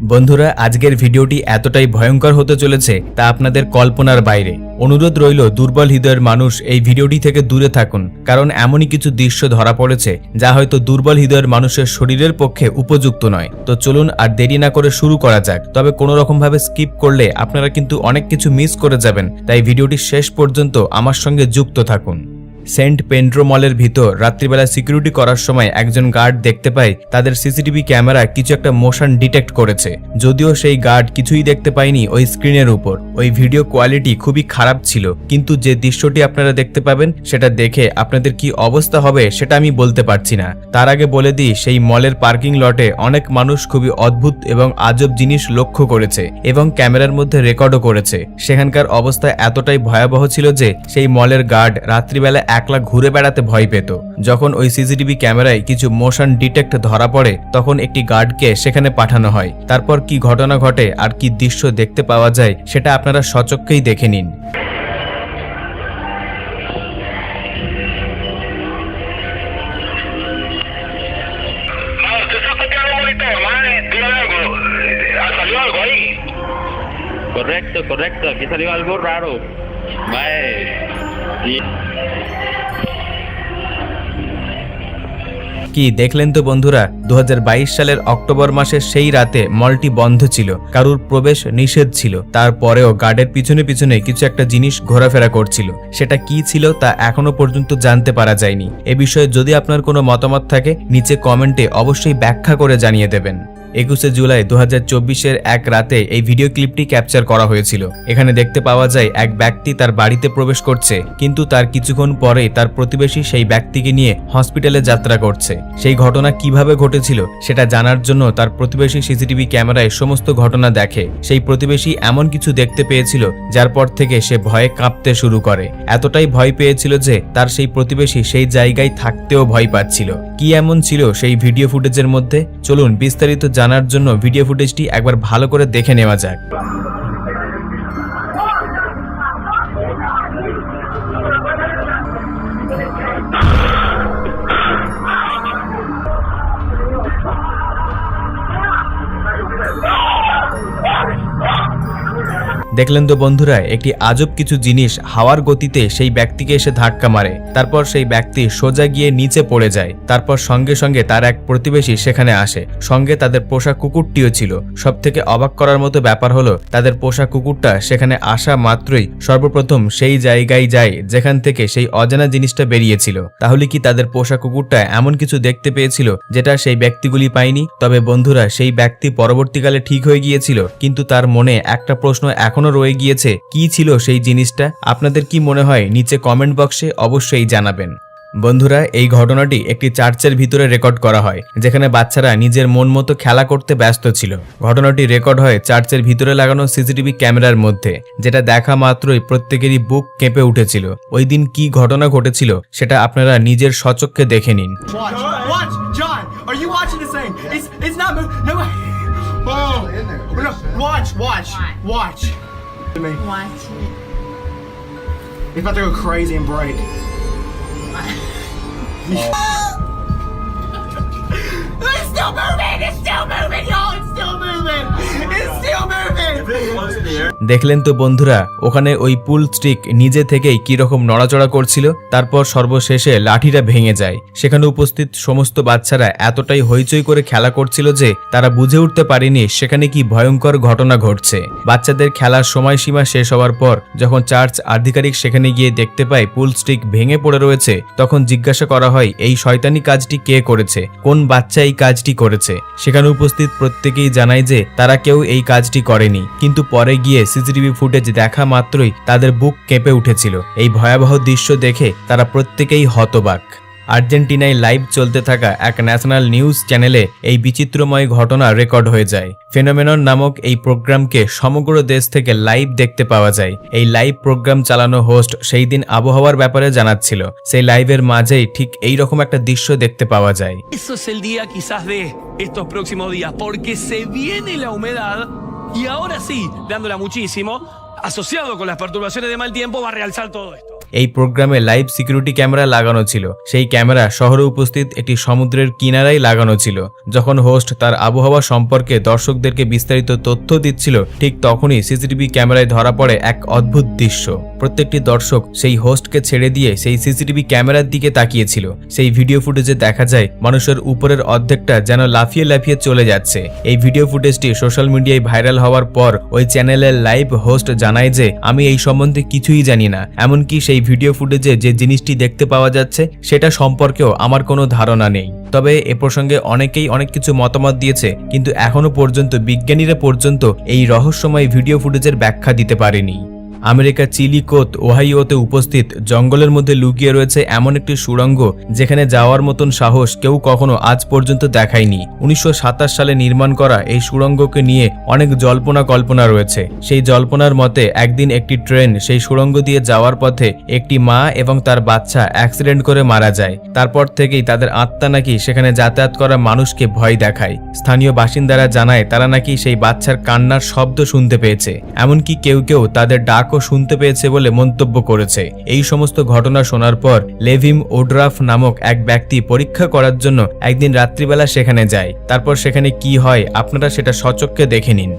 বন্ধুরা, আজকের ভিডিওটি এতটাই ভয়ঙ্কর হতে চলেছে তা আপনাদের কল্পনার বাইরে। অনুরোধ রইল, দুর্বল হৃদয়ের মানুষ এই ভিডিওটি থেকে দূরে থাকুন, কারণ এমনই কিছু দৃশ্য ধরা পড়েছে যা হয়তো দুর্বল হৃদয়ের মানুষের শরীরের পক্ষে উপযুক্ত নয়। তো চলুন আর দেরি না করে শুরু করা যাক, তবে কোনো রকমভাবে স্কিপ করলে আপনারা কিন্তু অনেক কিছু মিস করে যাবেন, তাই ভিডিওটি শেষ পর্যন্ত আমার সঙ্গে যুক্ত থাকুন। সেন্ট পেন্ড্রো মলের ভিতর রাত্রিবেলা সিকিউরিটি করার সময় একজন গার্ড দেখতে পায় তাদের সিসিটিভি ক্যামেরা কিছু একটা মোশন ডিটেক্ট করেছে। যদিও সেই গার্ড কিছুই দেখতে পায়নি ওই স্ক্রিনের উপর। ওই ভিডিও কোয়ালিটি খুবই খারাপ ছিল। কিন্তু যে দৃশ্যটি আপনারা দেখতে পাবেন, সেটা দেখে আপনাদের কি অবস্থা হবে সেটা আমি বলতে পারছি না। তার আগে বলে দিই, সেই মলের পার্কিং লটে অনেক মানুষ খুবই অদ্ভুত এবং আজব জিনিস লক্ষ্য করেছে এবং ক্যামেরার মধ্যে রেকর্ডও করেছে। সেখানকার অবস্থা এতটাই ভয়াবহ ছিল যে, সেই মলের গার্ড রাত্রিবেলা একলা ঘুরে বেড়াতে ভয় পেত যখন ওই সিসিটিভি ক্যামেরায় কিছু মোশন ডিটেক্ট ধরা পড়ে তখন একটি গার্ডকে সেখানে পাঠানো হয় তারপর কি ঘটনা ঘটে আর কি দৃশ্য দেখতে পাওয়া যায় সেটা আপনারা সচক্ষেই দেখে নিন. Correcto, correcto. Aquí salió algo raro. Mae. কি দেখলেন তো বন্ধুরা? দু হাজার বাইশ সালের অক্টোবর মাসের সেই রাতে মলটি বন্ধ ছিল, কারুর প্রবেশ নিষেধ ছিল। তারপরেও গার্ডের পিছনে পিছনে কিছু একটা জিনিস ঘোরাফেরা করছিল। সেটা কি ছিল তা এখনও পর্যন্ত জানতে পারা যায়নি। এ বিষয়ে যদি আপনার কোনো মতামত থাকে, নিচে কমেন্টে অবশ্যই ব্যাখ্যা করে জানিয়ে দেবেন। একুশে জুলাই দু হাজার এক রাতে এই ভিডিও ক্লিপটি ক্যাপচার করা হয়েছিল। এখানে দেখতে পাওয়া যায়, এক ব্যক্তি তার বাড়িতে প্রবেশ করছে, কিন্তু তার কিছুক্ষণ পরেই তার প্রতিবেশী সেই ব্যক্তিকে নিয়ে হসপিটালে যাত্রা করছে। সেই ঘটনা কীভাবে ঘটেছিল, সেটা জানার জন্য তার প্রতিবেশী সিসিটিভি ক্যামেরায় সমস্ত ঘটনা দেখে। সেই প্রতিবেশী এমন কিছু দেখতে পেয়েছিল, যার পর থেকে সে ভয়ে কাঁপতে শুরু করে। এতটাই ভয় পেয়েছিল যে, তার সেই প্রতিবেশী সেই জায়গায় থাকতেও ভয় পাচ্ছিল। কি এমন ছিল সেই ভিডিও ফুটেজের মধ্যে? চলুন বিস্তারিত জানার জন্য ভিডিও ফুটেজটি একবার ভালো করে দেখে নেওয়া যাক। দেখলেন তো বন্ধুরা, একটি আজব কিছু জিনিস হাওয়ার গতিতে সেই ব্যক্তিকে এসে ধাক্কা মারে। তারপর সেই ব্যক্তি সোজা গিয়ে নিচে পড়ে যায়। তারপর সঙ্গে সঙ্গে তার এক প্রতিবেশী সেখানে আসে। সঙ্গে তাদের পোষা কুকুরটিও ছিল। সব থেকে অবাক করার মতো ব্যাপার হলো, তাদের পোষা কুকুরটা সেখানে আসা মাত্রই সর্বপ্রথম সেই জায়গায় যায় যেখান থেকে সেই অজানা জিনিসটা বেরিয়েছিল। তাহলে কি তাদের পোষা কুকুরটা এমন কিছু দেখতে পেয়েছিল যেটা সেই ব্যক্তিগুলি পায়নি? তবে বন্ধুরা, সেই ব্যক্তি পরবর্তীকালে ঠিক হয়ে গিয়েছিল। কিন্তু তার মনে একটা প্রশ্ন এখনও রয়ে গিয়েছে। কি ছিল সেই জিনিসটা? আপনাদের কি মনে হয়? নিচে কমেন্ট বক্সে অবশ্যই জানাবেন। বন্ধুরা এই ঘটনাটি একটি চার্চের ভিতরে রেকর্ড করা হয় যেখানে বাচ্চারা নিজের মন মতো খেলা করতে ব্যস্ত ছিল। ঘটনাটি রেকর্ড হয় চার্চের ভিতরে লাগানো সিসিটিভি ক্যামেরার মধ্যে যেটা দেখা মাত্রই প্রত্যেকেরই বুক কেঁপে উঠেছিল। ওই দিন কি ঘটনা ঘটেছিল সেটা আপনারা নিজের সচক্ষে দেখে নিন। Watch, watch. Watch, watch, watch. Me. Watch it. It's about to go crazy and break. It's still moving. It's still moving, y'all. It's still moving. It's still moving. দেখলেন তো বন্ধুরা, ওখানে ওই পুল স্টিক নিজে থেকেই কীরকম নড়াচড়া করছিল, তারপর সর্বশেষে লাঠিটা ভেঙে যায়। সেখানে উপস্থিত সমস্ত বাচ্চারা এতটাই হইচই করে খেলা করছিল যে তারা বুঝে উঠতে পারেনি সেখানে কি ভয়ঙ্কর ঘটনা ঘটছে। বাচ্চাদের খেলার সময়সীমা শেষ হওয়ার পর যখন চার্চ আধিকারিক সেখানে গিয়ে দেখতে পায় পুল স্টিক ভেঙে পড়ে রয়েছে, তখন জিজ্ঞাসা করা হয়, এই শয়তানি কাজটি কে করেছে? কোন বাচ্চা এই কাজটি করেছে? সেখানে উপস্থিত প্রত্যেকেই জানায় যে তারা কেউ এই কাজটি করেনি। কিন্তু পরে গিয়ে সিসিটিভি ফুটেজ দেখা মাত্রই তাদের বুক কেঁপে উঠেছিল। এই ভয়াবহ দৃশ্য দেখে তারা প্রত্যেকেই হতবাক। আর্জেন্টিনায় লাইভ চলতে থাকা এক ন্যাশনাল নিউজ চ্যানেলে এই বিচিত্রময় ঘটনা রেকর্ড হয়ে যায়। ফেনোমেনন নামক এই প্রোগ্রামকে সমগ্র দেশ থেকে লাইভ দেখতে পাওয়া যায়। এই লাইভ প্রোগ্রাম চালানো হোস্ট সেই দিন আবহাওয়ার ব্যাপারে জানাচ্ছিল। সেই লাইভের মাঝেই ঠিক এই রকম একটা দৃশ্য দেখতে পাওয়া যায়। Y ahora sí, dándola muchísimo, asociado con las perturbaciones de mal tiempo, va a realzar todo esto. এই প্রোগ্রামে লাইভ সিকিউরিটি ক্যামেরা লাগানো ছিল। সেই ক্যামেরা শহরে উপস্থিত একটি সমুদ্রের কিনারায় লাগানো ছিল। যখন হোস্ট তার আবহাওয়া সম্পর্কে দর্শকদেরকে বিস্তারিত তথ্য দিচ্ছিল, ঠিক তখনই সিসিটিভি ক্যামেরায় ধরা পড়ে এক অদ্ভুত দৃশ্য। প্রত্যেকটি দর্শক সেই হোস্টকে ছেড়ে দিয়ে সেই সিসিটিভি ক্যামেরার দিকে তাকিয়েছিল। সেই ভিডিও ফুটেজে দেখা যায়, মানুষের উপরের অর্ধেকটা যেন লাফিয়ে লাফিয়ে চলে যাচ্ছে। এই ভিডিও ফুটেজটি সোশ্যাল মিডিয়ায় ভাইরাল হওয়ার পর ওই চ্যানেলের লাইভ হোস্ট জানায় যে, আমি এই সম্বন্ধে কিছুই জানি না। এমনকি সেই ভিডিও ফুটেজে যে জিনিসটি দেখতে পাওয়া যাচ্ছে, সেটা সম্পর্কেও আমার কোনো ধারণা নেই। তবে এ প্রসঙ্গে অনেকেই অনেক কিছু মতামত দিয়েছে, কিন্তু এখনও পর্যন্ত বিজ্ঞানীরা পর্যন্ত এই রহস্যময় ভিডিও ফুটেজের ব্যাখ্যা দিতে পারেনি। আমেরিকার চিলিকোত ওহাইওতে উপস্থিত। জঙ্গলের মধ্যে লুকিয়ে রয়েছে এমন একটি সুড়ঙ্গ যেখানে যাওয়ার মতন সাহস কেউ কখনো আজ পর্যন্ত দেখায়নি। উনিশশো সাতাশ সালে নির্মাণ করা এই সুড়ঙ্গকে নিয়ে অনেক জল্পনা কল্পনা রয়েছে। সেই জল্পনার মতে একদিন একটি ট্রেন সেই সুড়ঙ্গ দিয়ে যাওয়ার পথে একটি মা এবং তার বাচ্চা অ্যাক্সিডেন্ট করে মারা যায়। তারপর থেকেই তাদের আত্মা নাকি সেখানে যাতায়াত করা মানুষকে ভয় দেখায়। স্থানীয় বাসিন্দারা জানায় তারা নাকি সেই বাচ্চার কান্নার শব্দ শুনতে পেয়েছে। এমনকি কেউ কেউ তাদের ডাকও শুনতে পেয়েছে বলে মন্তব্য করেছে। এই সমস্ত ঘটনা শোনার পর লেভিম ওড্রাফ নামক এক ব্যক্তি পরীক্ষা করার জন্য একদিন রাত্রিবেলা সেখানে যায়। তারপর সেখানে কি হয় আপনারা সেটা সচক্ষে দেখে নিন।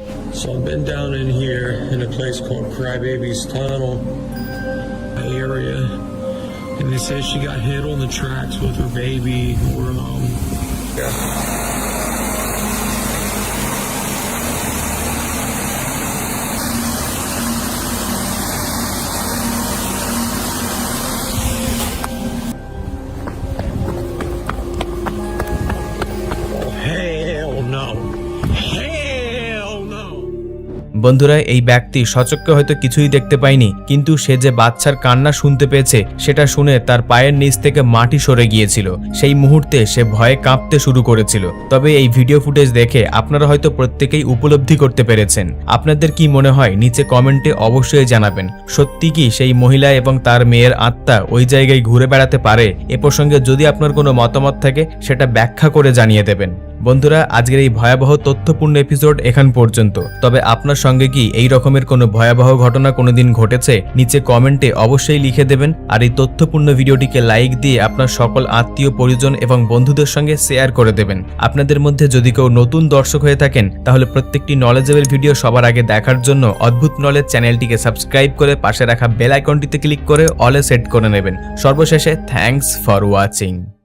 Yeah. বন্ধুরা, এই ব্যক্তি সচক্ষে হয়তো কিছুই দেখতে পায়নি, কিন্তু সে যে বাচ্চার কান্না শুনতে পেয়েছে, সেটা শুনে তার পায়ের নিচ থেকে মাটি সরে গিয়েছিল। সেই মুহূর্তে সে ভয়ে কাঁপতে শুরু করেছিল। তবে এই ভিডিও ফুটেজ দেখে আপনারা হয়তো প্রত্যেকেই উপলব্ধি করতে পেরেছেন। আপনাদের কি মনে হয়, নিচে কমেন্টে অবশ্যই জানাবেন। সত্যি কি সেই মহিলা এবং তার মেয়ের আত্মা ওই জায়গায় ঘুরে বেড়াতে পারে? এ প্রসঙ্গে যদি আপনার কোনো মতামত থাকে, সেটা ব্যাখ্যা করে জানিয়ে দেবেন। বন্ধুরা, আজকের এই ভয়াবহ তথ্যপূর্ণ এপিসোড এখান পর্যন্ত। তবে আপনার সঙ্গে কি এই রকমের কোনো ভয়াবহ ঘটনা কোনোদিন ঘটেছে? নিচে কমেন্টে অবশ্যই লিখে দেবেন। আর এই তথ্যপূর্ণ ভিডিওটিকে লাইক দিয়ে আপনার সকল আত্মীয়, পরিজন এবং বন্ধুদের সঙ্গে শেয়ার করে দেবেন। আপনাদের মধ্যে যদি কেউ নতুন দর্শক হয়ে থাকেন, তাহলে প্রত্যেকটি নলেজেবল ভিডিও সবার আগে দেখার জন্য অদ্ভুত নলেজ চ্যানেলটিকে সাবস্ক্রাইব করে পাশে রাখা বেল আইকনটিতে ক্লিক করে অলে সেট করে নেবেন। সর্বশেষে থ্যাঙ্কস ফর ওয়াচিং